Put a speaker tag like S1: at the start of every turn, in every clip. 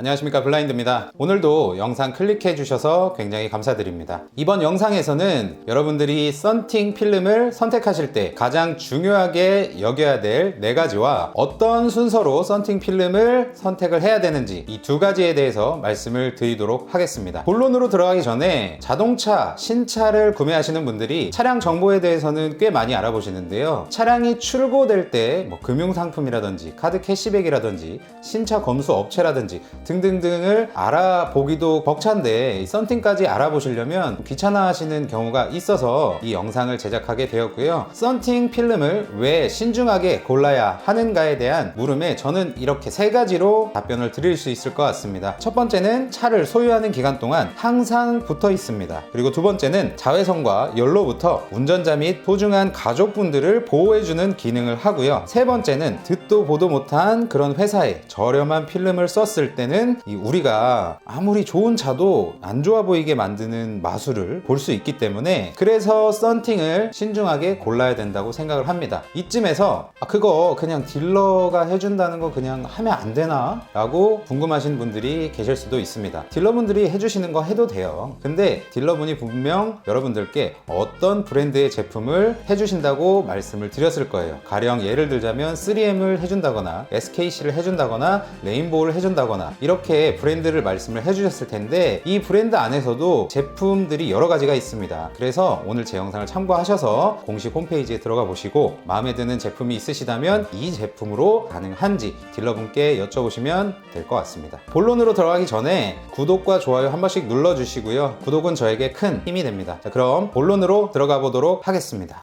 S1: 안녕하십니까 블라인드입니다. 오늘도 영상 클릭해 주셔서 굉장히 감사드립니다. 이번 영상에서는 여러분들이 썬팅 필름을 선택하실 때 가장 중요하게 여겨야 될 네 가지와 어떤 순서로 썬팅 필름을 선택을 해야 되는지 이 두 가지에 대해서 말씀을 드리도록 하겠습니다. 본론으로 들어가기 전에 자동차 신차를 구매하시는 분들이 차량 정보에 대해서는 꽤 많이 알아보시는데요. 차량이 출고될 때 뭐 금융상품이라든지 카드 캐시백이라든지 신차 검수 업체라든지 등등등을 알아보기도 벅찬데 이 썬팅까지 알아보시려면 귀찮아 하시는 경우가 있어서 이 영상을 제작하게 되었고요. 썬팅 필름을 왜 신중하게 골라야 하는가에 대한 물음에 저는 이렇게 세 가지로 답변을 드릴 수 있을 것 같습니다. 첫 번째는 차를 소유하는 기간 동안 항상 붙어 있습니다. 그리고 두 번째는 자외선과 연로부터 운전자 및 소중한 가족분들을 보호해주는 기능을 하고요. 세 번째는 듣도 보도 못한 그런 회사에 저렴한 필름을 썼을 때는 이 우리가 아무리 좋은 차도 안 좋아 보이게 만드는 마술을 볼 수 있기 때문에 그래서 썬팅을 신중하게 골라야 된다고 생각을 합니다. 이쯤에서 아, 그거 그냥 딜러가 해준다는 거 그냥 하면 안 되나? 라고 궁금하신 분들이 계실 수도 있습니다. 딜러분들이 해주시는 거 해도 돼요. 근데 딜러분이 분명 여러분들께 어떤 브랜드의 제품을 해주신다고 말씀을 드렸을 거예요. 가령 예를 들자면 3M을 해준다거나 SKC를 해준다거나 레인보우를 해준다거나 이렇게 브랜드를 말씀을 해주셨을 텐데 이 브랜드 안에서도 제품들이 여러 가지가 있습니다. 그래서 오늘 제 영상을 참고하셔서 공식 홈페이지에 들어가 보시고 마음에 드는 제품이 있으시다면 이 제품으로 가능한지 딜러분께 여쭤보시면 될 것 같습니다. 본론으로 들어가기 전에 구독과 좋아요 한 번씩 눌러주시고요. 구독은 저에게 큰 힘이 됩니다. 자, 그럼 본론으로 들어가 보도록 하겠습니다.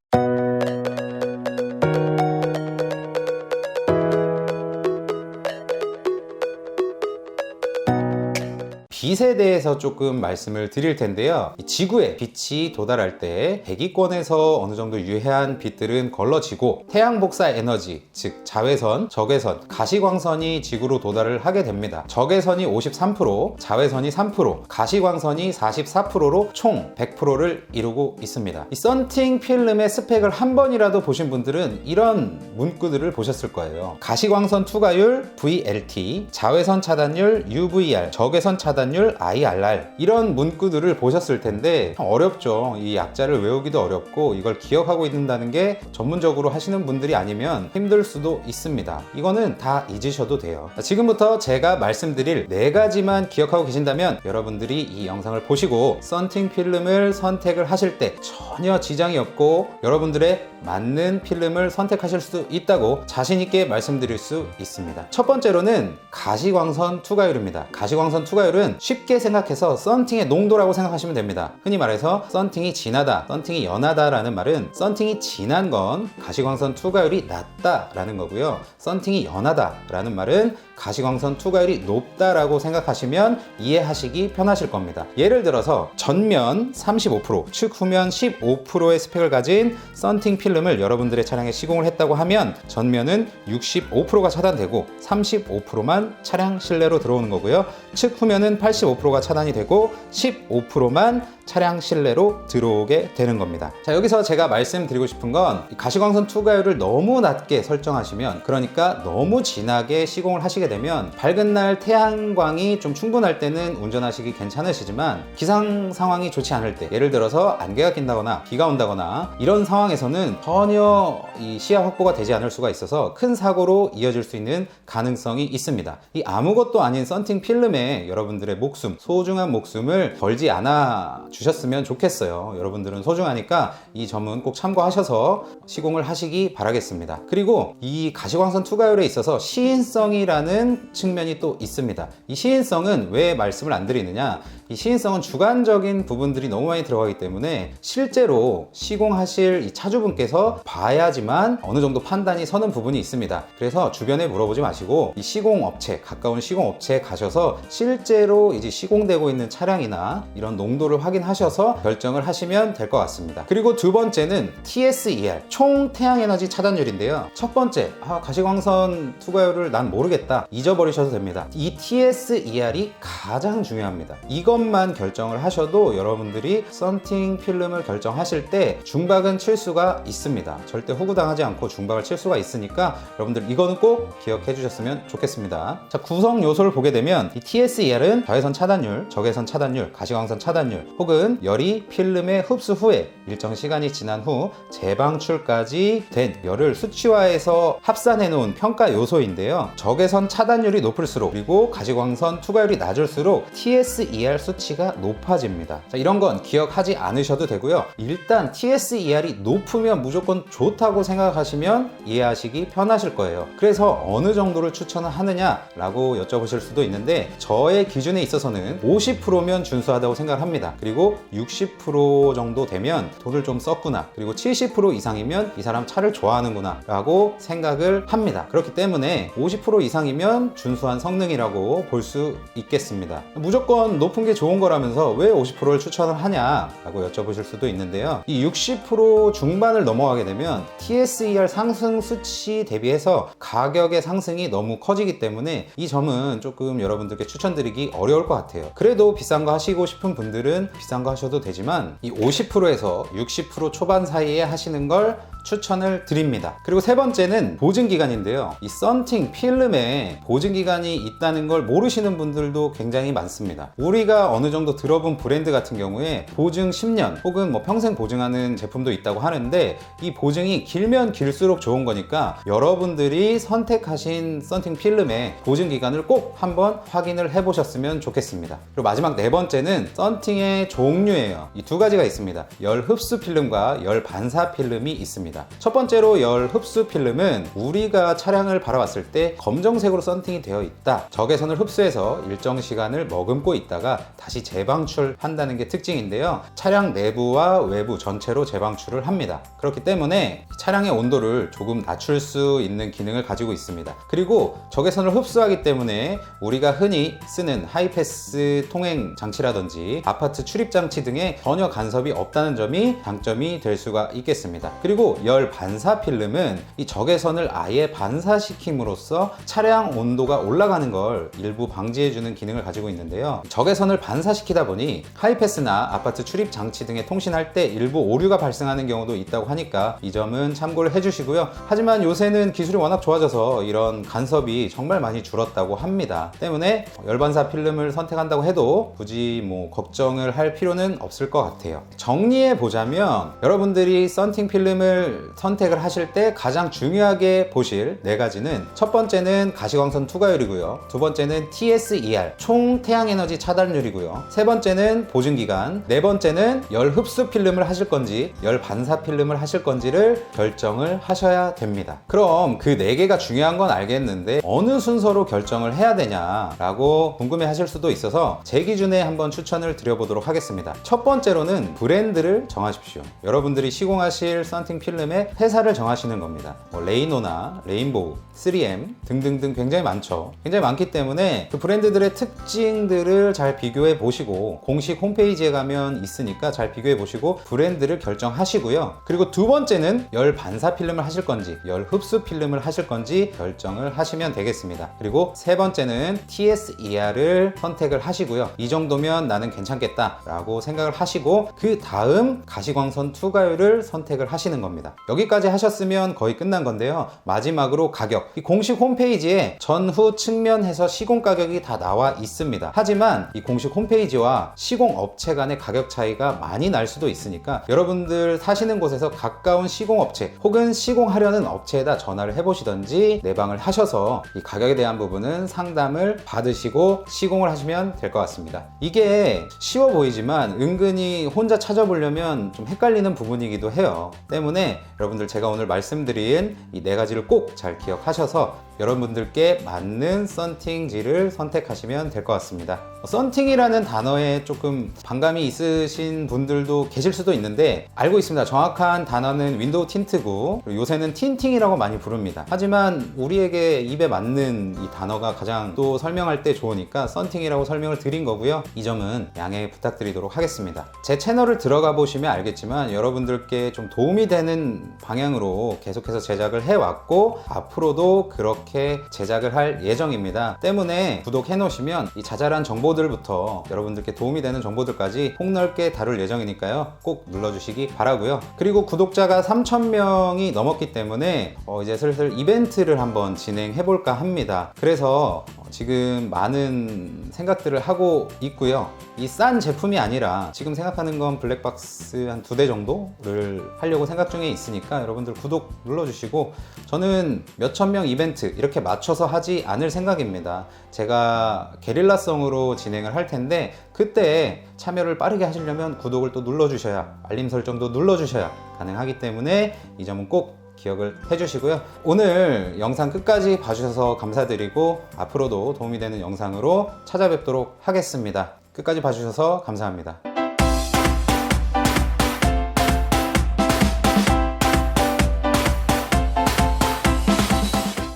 S1: 빛에 대해서 조금 말씀을 드릴 텐데요. 이 지구에 빛이 도달할 때 대기권에서 어느 정도 유해한 빛들은 걸러지고 태양 복사 에너지, 즉 자외선, 적외선, 가시광선이 지구로 도달을 하게 됩니다. 적외선이 53%, 자외선이 3%, 가시광선이 44%로 총 100%를 이루고 있습니다. 이 썬팅 필름의 스펙을 한 번이라도 보신 분들은 이런 문구들을 보셨을 거예요. 가시광선 투과율 VLT, 자외선 차단율 UVR, 적외선 차단 율 IRR 이런 문구들을 보셨을 텐데 참 어렵죠. 이 약자를 외우기도 어렵고 이걸 기억하고 있는다는 게 전문적으로 하시는 분들이 아니면 힘들 수도 있습니다. 이거는 다 잊으셔도 돼요. 지금부터 제가 말씀드릴 네 가지만 기억하고 계신다면 여러분들이 이 영상을 보시고 썬팅 필름을 선택을 하실 때 전혀 지장이 없고 여러분들의 맞는 필름을 선택하실 수 있다고 자신있게 말씀드릴 수 있습니다. 첫 번째로는 가시광선 투과율입니다. 가시광선 투과율은 쉽게 생각해서 썬팅의 농도라고 생각하시면 됩니다. 흔히 말해서 썬팅이 진하다, 썬팅이 연하다라는 말은 썬팅이 진한 건 가시광선 투과율이 낮다라는 거고요. 썬팅이 연하다라는 말은 가시광선 투과율이 높다라고 생각하시면 이해하시기 편하실 겁니다. 예를 들어서 전면 35%, 측 후면 15%의 스펙을 가진 썬팅 필름을 여러분들의 차량에 시공을 했다고 하면 전면은 65%가 차단되고 35%만 차량 실내로 들어오는 거고요. 측 후면은 85%가 차단이 되고 15%만 차량 실내로 들어오게 되는 겁니다. 자, 여기서 제가 말씀드리고 싶은 건이 가시광선 투과율을 너무 낮게 설정하시면 그러니까 너무 진하게 시공을 하시게 되면 밝은 날 태양광이 좀 충분할 때는 운전하시기 괜찮으시지만 기상 상황이 좋지 않을 때 예를 들어서 안개가 낀다거나 비가 온다거나 이런 상황에서는 전혀 이 시야 확보가 되지 않을 수가 있어서 큰 사고로 이어질 수 있는 가능성이 있습니다. 이 아무것도 아닌 썬팅 필름에 여러분들의 목숨, 소중한 목숨을 걸지 않아 주셨으면 좋겠어요. 여러분들은 소중하니까 이 점은 꼭 참고하셔서 시공을 하시기 바라겠습니다. 그리고 이 가시광선 투과율에 있어서 시인성이라는 측면이 또 있습니다. 이 시인성은 왜 말씀을 안 드리느냐? 이 시인성은 주관적인 부분들이 너무 많이 들어가기 때문에 실제로 시공하실 이 차주분께서 봐야지만 어느 정도 판단이 서는 부분이 있습니다. 그래서 주변에 물어보지 마시고 이 시공업체, 가까운 시공업체에 가셔서 실제로 이제 시공되고 있는 차량이나 이런 농도를 확인하 하셔서 결정을 하시면 될 것 같습니다. 그리고 두 번째는 TSER, 총 태양에너지 차단율인데요. 첫 번째, 아, 가시광선 투과율을 난 모르겠다. 잊어버리셔도 됩니다. 이 TSER이 가장 중요합니다. 이것만 결정을 하셔도 여러분들이 썬팅 필름을 결정하실 때 중박은 칠 수가 있습니다. 절대 호구당하지 않고 중박을 칠 수가 있으니까 여러분들 이거는 꼭 기억해 주셨으면 좋겠습니다. 자, 구성 요소를 보게 되면 이 TSER은 자외선 차단율, 적외선 차단율, 가시광선 차단율 혹은 열이 필름의 흡수 후에 일정 시간이 지난 후 재방출까지 된 열을 수치화해서 합산해 놓은 평가 요소인데요. 적외선 차단율이 높을수록 그리고 가시광선 투과율이 낮을수록 TSER 수치가 높아집니다. 자, 이런 건 기억하지 않으셔도 되고요. 일단 TSER이 높으면 무조건 좋다고 생각하시면 이해하시기 편하실 거예요. 그래서 어느 정도를 추천을 하느냐라고 여쭤보실 수도 있는데 저의 기준에 있어서는 50%면 준수하다고 생각합니다. 그리고 60% 정도 되면 돈을 좀 썼구나. 그리고 70% 이상이면 이 사람 차를 좋아하는구나 라고 생각을 합니다. 그렇기 때문에 50% 이상이면 준수한 성능이라고 볼 수 있겠습니다. 무조건 높은 게 좋은 거라면서 왜 50%를 추천을 하냐 라고 여쭤보실 수도 있는데요. 이 60% 중반을 넘어가게 되면 TSER 상승 수치 대비해서 가격의 상승이 너무 커지기 때문에 이 점은 조금 여러분들께 추천드리기 어려울 것 같아요. 그래도 비싼 거 하시고 싶은 분들은 비싼 거 하셔도 되지만 이 50%에서 60% 초반 사이에 하시는 걸 추천을 드립니다. 그리고 세 번째는 보증 기간인데요. 이 썬팅 필름에 보증 기간이 있다는 걸 모르시는 분들도 굉장히 많습니다. 우리가 어느 정도 들어본 브랜드 같은 경우에 보증 10년 혹은 뭐 평생 보증하는 제품도 있다고 하는데 이 보증이 길면 길수록 좋은 거니까 여러분들이 선택하신 썬팅 필름의 보증 기간을 꼭 한번 확인을 해 보셨으면 좋겠습니다. 그리고 마지막 네 번째는 썬팅의 종류예요. 이 두 가지가 있습니다. 열 흡수 필름과 열 반사 필름이 있습니다. 첫 번째로 열 흡수 필름은 우리가 차량을 바라봤을 때 검정색으로 썬팅이 되어 있다. 적외선을 흡수해서 일정 시간을 머금고 있다가 다시 재방출한다는 게 특징인데요. 차량 내부와 외부 전체로 재방출을 합니다. 그렇기 때문에 차량의 온도를 조금 낮출 수 있는 기능을 가지고 있습니다. 그리고 적외선을 흡수하기 때문에 우리가 흔히 쓰는 하이패스 통행 장치라든지 아파트 출입 장치 등에 전혀 간섭이 없다는 점이 장점이 될 수가 있겠습니다. 그리고 열 반사 필름은 이 적외선을 아예 반사시킴으로써 차량 온도가 올라가는 걸 일부 방지해주는 기능을 가지고 있는데요. 적외선을 반사시키다 보니 하이패스나 아파트 출입 장치 등에 통신할 때 일부 오류가 발생하는 경우도 있다고 하니까 이 점은 참고를 해주시고요. 하지만 요새는 기술이 워낙 좋아져서 이런 간섭이 정말 많이 줄었다고 합니다. 때문에 열반사 필름을 선택한다고 해도 굳이 뭐 걱정을 할 필요는 없을 것 같아요. 정리해 보자면 여러분들이 썬팅 필름을 선택을 하실 때 가장 중요하게 보실 네 가지는 첫 번째는 가시광선 투과율이고요. 두 번째는 TSER 총 태양에너지 차단율이고요. 세 번째는 보증 기간, 네 번째는 열 흡수 필름을 하실 건지 열 반사 필름을 하실 건지를 결정을 하셔야 됩니다. 그럼 그 네 개가 중요한 건 알겠는데 어느 순서로 결정을 해야 되냐라고 궁금해 하실 수도 있어서 제 기준에 한번 추천을 드려보도록 하겠습니다. 첫 번째로는 브랜드를 정하십시오. 여러분들이 시공하실 썬팅 필름 의 회사를 정하시는 겁니다. 뭐 레이노나 레인보우, 3M 등등등 굉장히 많죠. 굉장히 많기 때문에 그 브랜드들의 특징들을 잘 비교해 보시고 공식 홈페이지에 가면 있으니까 잘 비교해 보시고 브랜드를 결정하시고요. 그리고 두 번째는 열 반사 필름을 하실 건지 열 흡수 필름을 하실 건지 결정을 하시면 되겠습니다. 그리고 세 번째는 TSER을 선택을 하시고요. 이 정도면 나는 괜찮겠다라고 생각을 하시고 그 다음 가시광선 투과율을 선택을 하시는 겁니다. 여기까지 하셨으면 거의 끝난 건데요. 마지막으로 가격. 이 공식 홈페이지에 전후 측면해서 시공 가격이 다 나와 있습니다. 하지만 이 공식 홈페이지와 시공 업체 간의 가격 차이가 많이 날 수도 있으니까 여러분들 사시는 곳에서 가까운 시공 업체 혹은 시공하려는 업체에다 전화를 해보시던지 내방을 하셔서 이 가격에 대한 부분은 상담을 받으시고 시공을 하시면 될 것 같습니다. 이게 쉬워 보이지만 은근히 혼자 찾아보려면 좀 헷갈리는 부분이기도 해요. 때문에 여러분들 제가 오늘 말씀드린 이 네 가지를 꼭 잘 기억하셔서 여러분들께 맞는 썬팅지를 선택하시면 될 것 같습니다. 썬팅이라는 단어에 조금 반감이 있으신 분들도 계실 수도 있는데 알고 있습니다. 정확한 단어는 윈도우 틴트고 요새는 틴팅이라고 많이 부릅니다. 하지만 우리에게 입에 맞는 이 단어가 가장 또 설명할 때 좋으니까 썬팅이라고 설명을 드린 거고요. 이 점은 양해 부탁드리도록 하겠습니다. 제 채널을 들어가 보시면 알겠지만 여러분들께 좀 도움이 되는 방향으로 계속해서 제작을 해왔고 앞으로도 그렇게 제작을 할 예정입니다. 때문에 구독해 놓으시면 이 자잘한 정보들부터 여러분들께 도움이 되는 정보들까지 폭넓게 다룰 예정이니까요. 꼭 눌러주시기 바라고요. 그리고 구독자가 3,000명이 넘었기 때문에 어, 이제 슬슬 이벤트를 한번 진행해 볼까 합니다. 그래서 어, 지금 많은 생각들을 하고 있고요. 이 싼 제품이 아니라 지금 생각하는 건 블랙박스 한 두 대 정도를 하려고 생각 중에 있으니까 여러분들 구독 눌러주시고 저는 몇천 명 이벤트 이렇게 맞춰서 하지 않을 생각입니다. 제가 게릴라성으로 진행을 할 텐데 그때 참여를 빠르게 하시려면 구독을 또 눌러주셔야 알림 설정도 눌러주셔야 가능하기 때문에 이 점은 꼭 기억을 해주시고요. 오늘 영상 끝까지 봐주셔서 감사드리고 앞으로도 도움이 되는 영상으로 찾아뵙도록 하겠습니다. 끝까지 봐주셔서 감사합니다.